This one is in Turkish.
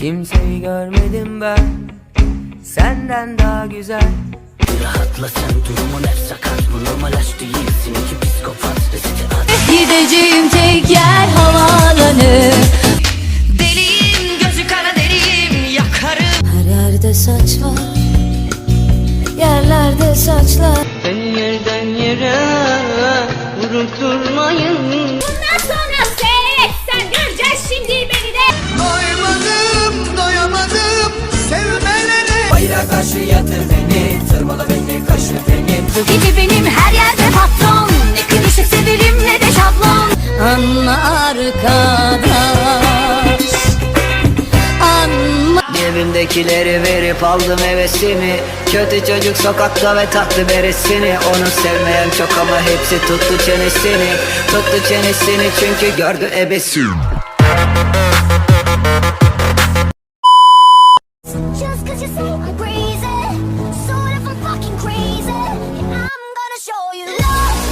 Kimseyi görmedim ben. Senden daha güzel. Rahatla sen durumun hep sakat Bu normal aşk değilsin iki psikopat. Resiti at. Gideceğim tek yer havaalanı. Deliyim gözü kara deliyim yakarım. Her yerde saç var Yerlerde saçlar yerden yere vurup durmayın. Bundan sonra seyret sen göreceğiz şimdi beni de. Doymadım, doyamadım sevmelere. Bayrağa karşı yatır beni Tırmala beni kaşı beni. Gibi benim her yerde patron. Ne klişe severim ne de şablon. Anla arkadaş Önümdekileri verip aldım hevesimi. Kötü çocuk sokakta ve tatlı beresini. Onu sevmeyen çok ama hepsi tuttu çenesini. Tuttu çenesini çünkü gördü ebesi show you love.